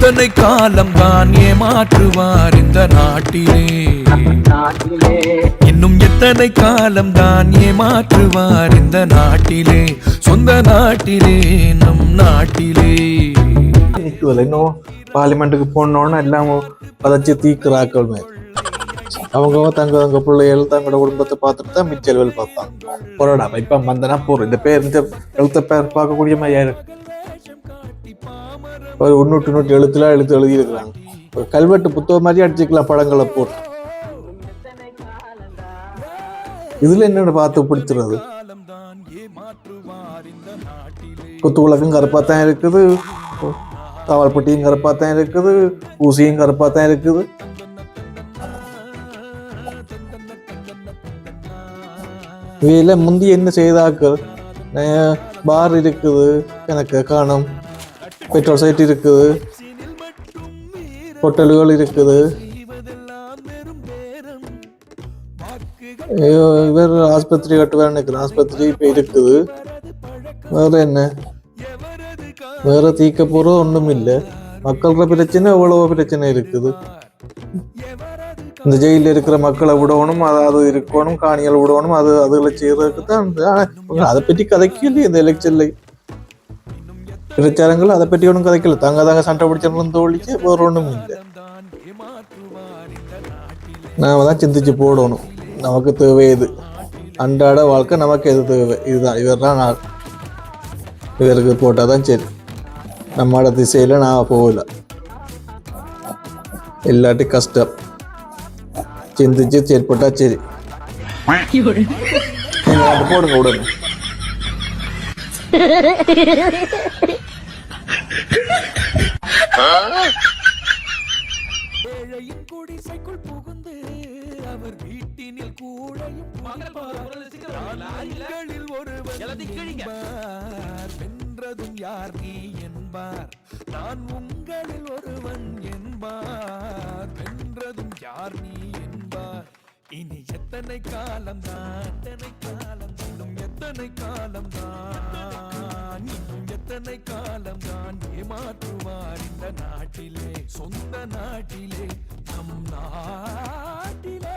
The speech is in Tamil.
எத்தனை காலம் தான் ஏமாற்றுவார் இந்த நாட்டிலே. இன்னும் எத்தனை காலம் தான் ஏமாற்றுவார் இந்த நாட்டிலே. சொந்த நாட்டிலே நம் நாட்டிலே. இன்னும் பார்லிமெண்ட்டுக்கு போனோன்னு எல்லாம் பதச்சு தீக்குறாக்கள் மாதிரி அவங்க தங்க தங்க பிள்ளைகள் தங்களோட குடும்பத்தை பார்த்துட்டு தான் மிச்சல்கள் பார்த்தாங்க போராடா இப்ப வந்தனா போறோம் இந்த பேர் இந்த எழுத்த பேர் பார்க்கக்கூடிய இருக்கு ஒரு ஒன்னூட்டு நூற்றி எழுத்துல எழுத்து எழுதி இருக்கிறாங்க ஒரு கல்வெட்டு புத்தகம் மாதிரி அடிச்சுக்கலாம் படங்களை போட்டு. இதுல என்னென்ன பார்த்து பிடிச்சிருது குத்து உலகம் கருப்பா தான் இருக்குது. காவல்பட்டியும் கருப்பா தான் இருக்குது. ஊசியும் கருப்பா தான் இருக்குது. இவையில முந்தி என்ன செய்தாக்கள்? பார் இருக்குது. எனக்கு காணும். பெட்ரோல் சைட் இருக்குது. ஹோட்டல்கள் இருக்குது. ஐயோ, இவர் ஆஸ்பத்திரி கட்டுவார் நினைக்கிறேன். ஆஸ்பத்திரி இப்போ இருக்குது. வேற என்ன? வேற தீக்க போறது ஒன்றும் இல்லை. மக்களோட பிரச்சனை எவ்வளவு பிரச்சனை இருக்குது. இந்த ஜெயிலில் இருக்கிற மக்களை விடணும் அதாவது இருக்கணும் காணிகள் விடணும் அது அதுகளை செய்யறதுக்கு தான் அதை பற்றி கதைக்கல இந்த எலெக்ஷன்ல பிரச்சாரங்கள் அதை பற்றி ஒன்றும் கதைக்கல தாங்க தாங்க சண்டை பிடிச்சிருந்து தோழிச்சு வேற ஒன்றும் இல்லை நாம தான் சிந்திச்சு போடணும் நமக்கு தேவை இது அன்றாட வாழ்க்கை நமக்கு எது தேவை இதுதான் இவர் தான் நான் இவருக்கு போட்டால் தான் சரி நம்மளோட திசையில் நான் போகல இல்லாட்டி கஷ்டம் சிந்திச்சு செயற்பட்டா சரி நீங்க அது போடுங்க உடனே ஏழையின் குடிசைக்குள் புகுந்து அவர் வீட்டினில். நான்களில் ஒருவன் என்பார். வென்றதும் யார் நீ என்பார். நான் உங்களில் ஒருவன் என்பார். வென்றதும் யார் நீ என்பார். இனி எத்தனை காலம் தான்? எத்தனை காலம் இன்னும் எத்தனை காலம் தான்? இன்னும் எத்தனை காலம் தான்? ஏமாற்றுவார் நாட்டிலே சொந்த நாட்டிலே நம் நாட்டிலே.